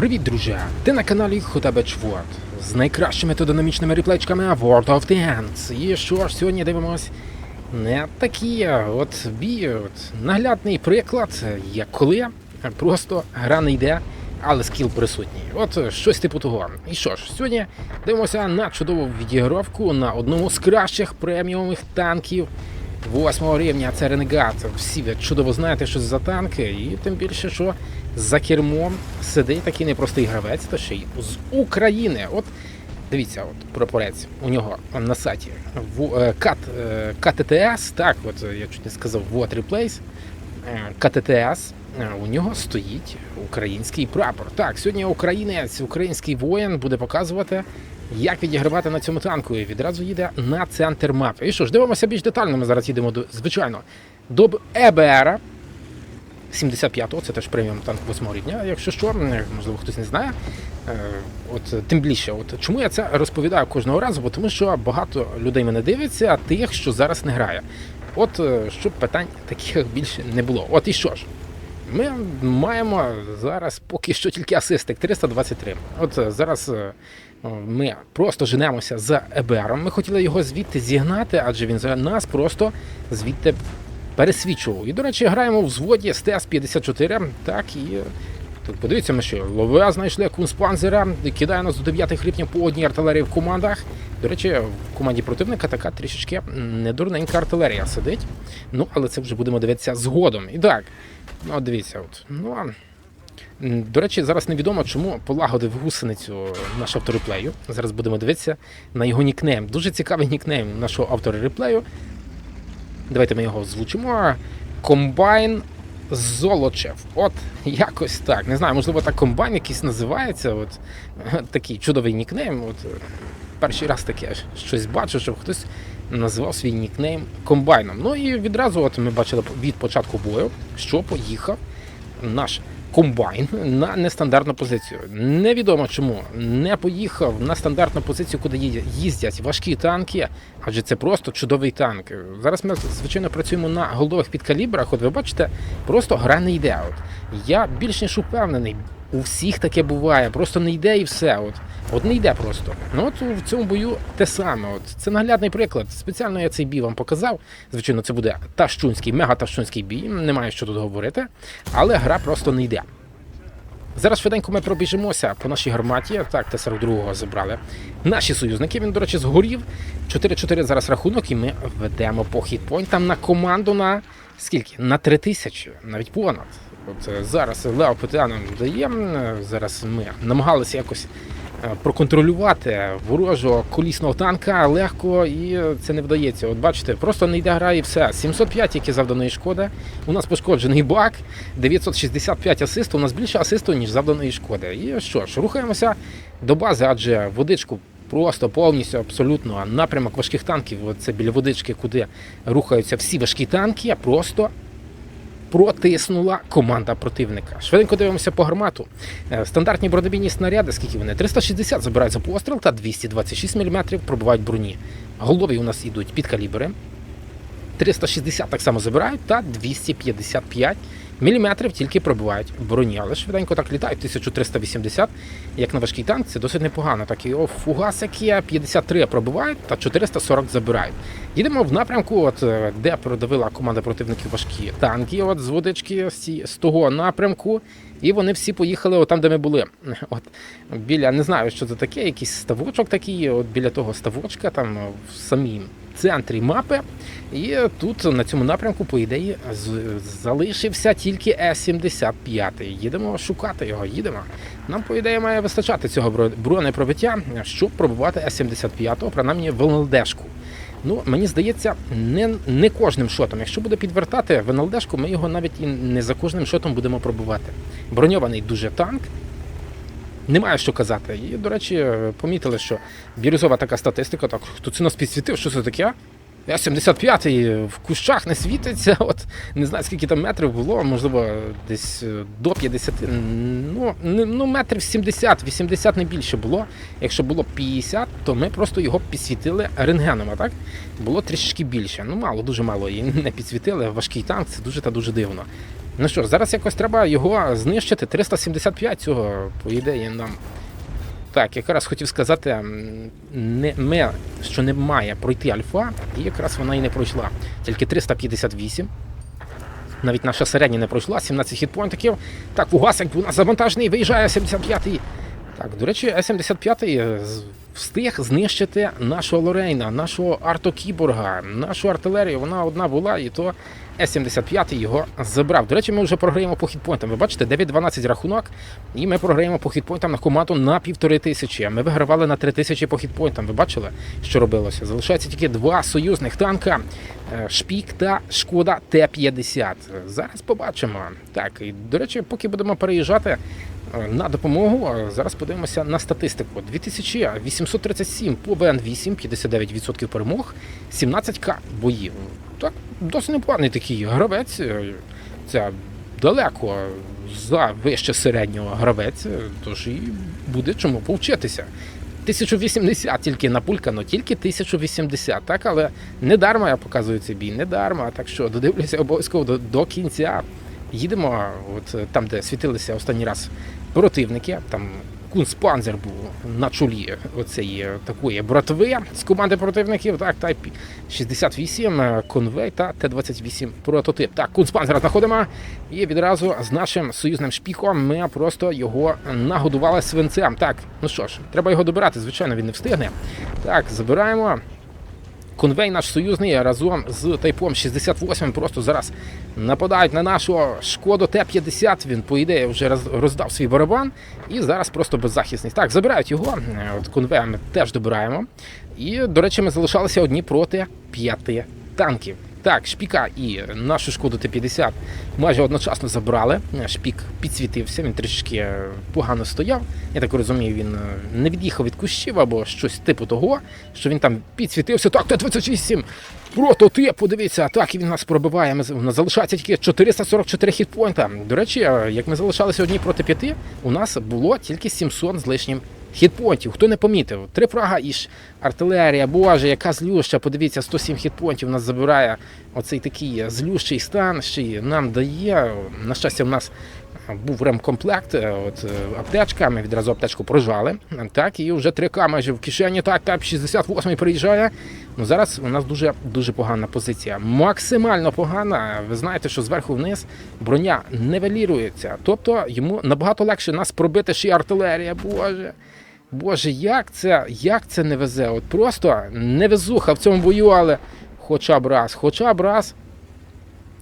Привіт, друзі! Ти на каналі Хотабеч World з найкращими та динамічними реплечками World of Tanks. І що ж, сьогодні дивимось не такі, от бій, наглядний приклад, як коли просто гра не йде, але скіл присутній. От щось типу того. І що ж, сьогодні дивимося на чудову відігровку на одному з кращих преміумних танків. Восьмого рівня це Ренегат. Всі ви чудово знаєте, що це за танки, і тим більше, що за кермом сидить такий непростий гравець, та ще й з України. От дивіться, от прапорець у нього на сайті е, Кат, е, КТТС, так, от е, я чуть не сказав Water Replace, КТТС. У нього стоїть український прапор. Так, сьогодні українець, український воїн буде показувати, як відігравати на цьому танку. І відразу їде на центр мапи. І що ж, дивимося більш детально. Ми зараз їдемо до, звичайно, до ЕБР. 75-го, це теж преміум танк 8 рівня, якщо що, можливо, хтось не знає. Е, От тим більше, от чому я це розповідаю кожного разу, бо тому що багато людей мене дивиться, а тих, що зараз не грає. От е, щоб питань таких більше не було. От і що ж. Ми маємо зараз поки що тільки асистик 323. От е, зараз ми просто женемося за ЕБРом. Ми хотіли його звідти зігнати, адже він за нас просто звідти пересвічував. І, до речі, граємо в взводі з ТС-54. Так, і е, тут подивіться, ми що лове знайшли кунспанзера, кидає нас до 9 хлібнів по одній артилерії в командах. До речі, в команді противника така трішечки недурненька артилерія сидить. Ну, але це вже будемо дивитися згодом. І так, ну, дивіться, от. Ну, до речі, зараз невідомо, чому полагодив гусеницю наш автор реплею. Зараз будемо дивитися на його нікнейм. Дуже цікавий нікнейм нашого автора реплею. Давайте ми його озвучимо. Комбайн Золочев. От якось так. Не знаю, можливо, так комбайн якийсь називається. От такий чудовий нікнейм. От перший раз таке щось бачу, щоб хтось назвав свій нікнейм комбайном. Ну і відразу, от ми бачили від початку бою, що поїхав наш комбайн на нестандартну позицію. Невідомо чому не поїхав на стандартну позицію, куди їздять важкі танки, адже це просто чудовий танк. Зараз ми звичайно працюємо на голдових підкалібрах. От ви бачите, просто гра не йде. От я більш ніж упевнений. У всіх таке буває, просто не йде і все. От, от не йде просто. Ну от в цьому бою те саме. От це наглядний приклад. Спеціально я цей бій вам показав. Звичайно, це буде тащунський, мега-тащунський бій. Немає що тут говорити, але гра просто не йде. Зараз швиденько ми пробіжимося по нашій гарматі. Так, Т-42 забрали. Наші союзники, він, до речі, згорів. 4-4 зараз рахунок, і ми ведемо по хітпойнтам на команду на скільки? На 3 тисячі, навіть понад. От е, зараз Лео ПТА дає. е, Зараз ми намагалися якось проконтролювати ворожого колісного танка легко, і е, це не вдається. От бачите, просто не йде гра і все. 705 тільки завданої шкоди. У нас пошкоджений бак, 965 асисту. У нас більше асисту, ніж завданої шкоди. І що ж, рухаємося до бази, адже водичку. Просто повністю абсолютно напрямок важких танків. Це біля водички, куди рухаються всі важкі танки, просто протиснула команда противника. Швиденько дивимося по гармату. Е, Стандартні бронебійні снаряди, скільки вони? 360 забираються постріл та 226 мм пробивають броні. Голові у нас йдуть під калібри. 360 так само забирають, та 255 мм тільки пробивають броні. Але швиденько так літають 1380, як на важкий танк, це досить непогано. Так і о, фугасики 53 пробивають та 440 забирають. Їдемо в напрямку, от е, де продавила команда противників важкі танки. От з водички з того напрямку. І вони всі поїхали от там, де ми були. От біля не знаю, що це таке, якийсь ставочок такий. От біля того ставочка, там в самій центрі мапи. І тут на цьому напрямку, по ідеї, з- залишився тільки С-75. Їдемо шукати його, їдемо. Нам, по ідеї, має вистачати цього бро- бронепробиття, щоб пробувати С-75, принаймні в. Ну, мені здається, не, не кожним шотом. Якщо буде підвертати в НЛДшку, ми його навіть і не за кожним шотом будемо пробувати. Броньований дуже танк. Немає що казати. І, до речі, помітили, що бірюзова така статистика, так хто це нас підсвітив, що це таке? Я 75 в кущах не світиться. От не знаю, скільки там метрів було, можливо, десь е, до 50. Ну, ну метрів 70, 80 не більше було. Якщо було 50, то ми просто його підсвітили рентгеном, а так? Було трішки більше. Ну, мало, дуже мало її не підсвітили. Важкий танк, це дуже та дуже дивно. Ну що ж, зараз якось треба його знищити. 375 цього, по ідеї, нам. Так, якраз хотів сказати, не, не, що не має пройти альфа, і якраз вона і не пройшла. Тільки 358. Навіть наша середня не пройшла, 17 хітпоінтів. Так, Фугасик у нас завантажений, виїжджає 75-й. Так, до речі, С-75 встиг знищити нашого Лорейна, нашого артокіборга, нашу артилерію. Вона одна була, і то С-75 його забрав. До речі, ми вже програємо по хітпойнтам. Ви бачите, 9-12 рахунок, і ми програємо по хітпойнтам на команду на півтори тисячі. Ми вигравали на три тисячі по хітпойнтам. Ви бачили, що робилося? Залишається тільки два союзних танка. е, Шпік та Шкода Т-50. Зараз побачимо. Так, і до речі, поки будемо переїжджати на допомогу, е, зараз подивимося на статистику. 2837 по ВН8, 59% перемог, 17к боїв. Так, досить непоганий такий гравець. е, Це далеко за вище середнього гравець, е, тож і буде чому повчитися. 1080 тільки напулькано, тільки 1080, так, але не дарма я показую цей бій, не дарма. Так що додивлюся обов'язково до, до кінця. Їдемо, от е, там, де світилися останній раз противники, там Кунспанзер був на чолі оцеї такої братви з команди противників. Так, Type 68, е, конвей та Т-28 прототип. Так, Кунспанзера знаходимо. І відразу з нашим союзним шпіком ми просто його нагодували свинцем. Так, ну що ж, треба його добирати. Звичайно, він не встигне. Так, забираємо. Конвей наш союзний разом з тайпом 68 просто зараз нападають на нашого шкоду Т-50. Він, по ідеї, вже роз- роздав свій барабан і зараз просто беззахисний. Так, забирають його. От конвея ми теж добираємо. І, до речі, ми залишалися одні проти п'яти танків. Так, шпіка і нашу шкоду Т-50 майже одночасно забрали. Шпік підсвітився, він трішки е, погано стояв. Я так розумію, він е, не від'їхав від кущів або щось типу того, що він там підсвітився. Так, Т-28! Прототип, подивіться, так, і він нас пробиває. Ми, у нас залишається тільки 444 хітпойнта. До речі, е, як ми залишалися одні проти п'яти, у нас було тільки 700 з лишнім хітпонтів. Хто не помітив? Три фрага і ж артилерія, боже, яка злюща. Подивіться, 107 хітпонтів нас забирає оцей такий злющий стан, ще нам дає. На щастя, в нас був ремкомплект, е, от е, аптечка. Ми відразу аптечку прожали. Так, і вже 3К майже в кишені. Так, так, 68-й приїжджає. Ну зараз у нас дуже дуже погана позиція. Максимально погана. Ви знаєте, що зверху вниз броня нивелірується. Тобто йому набагато легше нас пробити ще й артилерія. Боже. Боже, як це, як це не везе? От просто невезуха в цьому бою, але хоча б раз, хоча б раз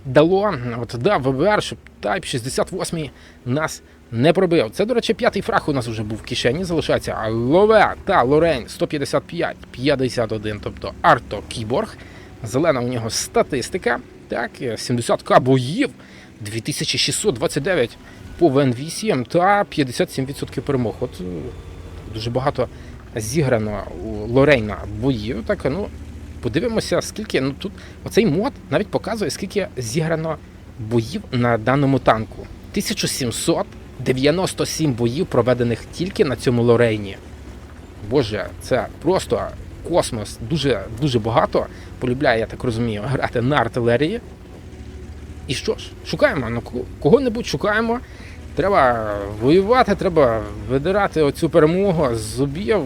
дало, от дав ВБР, щоб Type 68 нас не пробив. Це, до речі, п'ятий фраг у нас вже був в кишені, залишається Лове та Лорень 155, 51, тобто Арто Кіборг. Зелена у нього статистика. Так, 70к боїв, 2629 по ВН8 та 57% перемог. От е, дуже багато зіграно у Лорейна боїв. Так, ну, подивимося, скільки. Ну тут оцей мод навіть показує, скільки зіграно боїв на даному танку. 1797 боїв проведених тільки на цьому Лорейні. Боже, це просто космос. Дуже дуже багато. Полюбляє, я так розумію, грати на артилерії. І що ж, шукаємо, ну кого-небудь шукаємо. Треба воювати, треба видирати оцю перемогу з зубів.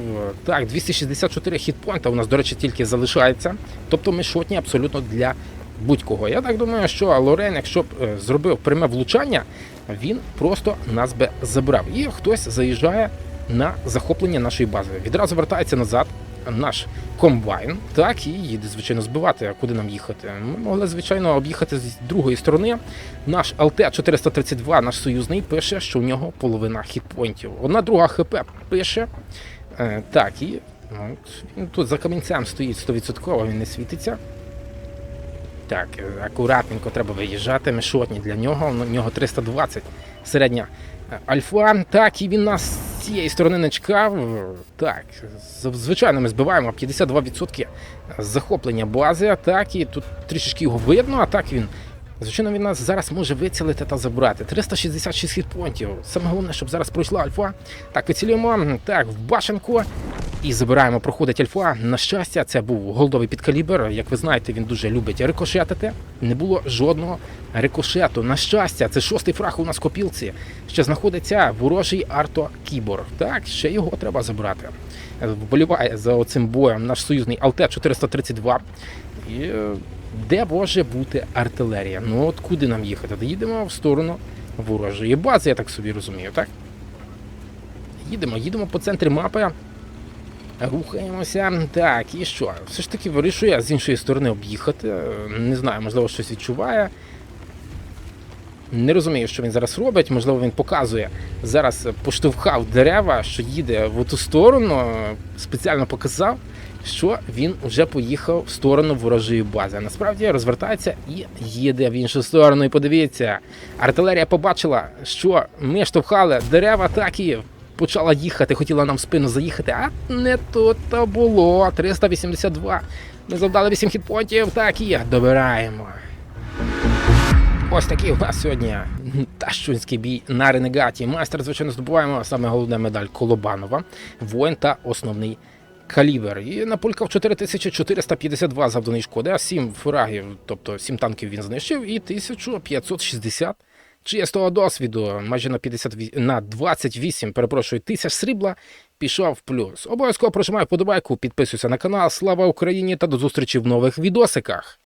Так, 264 хітпойнта у нас, до речі, тільки залишається. Тобто ми шотні абсолютно для будь-кого. Я так думаю, що Лорен, якщо б е, зробив пряме влучання, він просто нас би забрав. І хтось заїжджає на захоплення нашої бази. Відразу вертається назад наш комбайн, так і їде, звичайно, збивати, а куди нам їхати. Ми могли, звичайно, об'їхати з другої сторони. Наш ЛТ-432, наш союзний, пише, що у нього половина хітпойнтів. Одна друга ХП пише. Е, так, і от, він тут за камінцем стоїть 100%, він не світиться. Так, е, акуратненько треба виїжджати. Ми шотні для нього. У нього 320 середня е, альфа. Так, і він нас цієї сторони не. Так, звичайно, ми збиваємо 52% захоплення бази. Так, і тут трішечки його видно, а так він. Звичайно, він нас зараз може вицілити та забрати. 366 хітпонтів. Саме головне, щоб зараз пройшла альфа. Так, вицілюємо. Так, в башенку. І забираємо, проходить альфа. На щастя, це був голдовий підкалібр. Як ви знаєте, він дуже любить рикошетити. Не було жодного рикошету. На щастя, це шостий фраг у нас копілці. Ще знаходиться ворожий Арто Кібор. Так, ще його треба забрати. Вболіває за оцим боєм наш союзний АЛТ 432. І е, де може бути артилерія? Ну от куди нам їхати? Їдемо в сторону ворожої бази, я так собі розумію, так? Їдемо, їдемо по центрі мапи. Рухаємося. Так, і що? Все ж таки вирішує з іншої сторони об'їхати. Не знаю, можливо, щось відчуває. Не розумію, що він зараз робить. Можливо, він показує. Зараз поштовхав дерева, що їде в ту сторону. Спеціально показав, що він вже поїхав в сторону ворожої бази. Насправді розвертається і їде в іншу сторону. І подивіться, артилерія побачила, що ми штовхали дерева, так і почала їхати, хотіла нам в спину заїхати, а не тут то було. 382. Ми завдали 8 хітпотів, так і добираємо. Ось такий у нас сьогодні тащунський бій на ренегаті. Майстер, звичайно, здобуваємо саме головне медаль Колобанова, воїн та основний калібр. І напулькав 4452 завданої шкоди, а 7 фурагів, тобто 7 танків він знищив, і 1560 чистого досвіду, майже на 50, на 28, перепрошую, тисяч срібла пішов в плюс. Обов'язково прожимай вподобайку, підписуйся на канал. Слава Україні та до зустрічі в нових відосиках.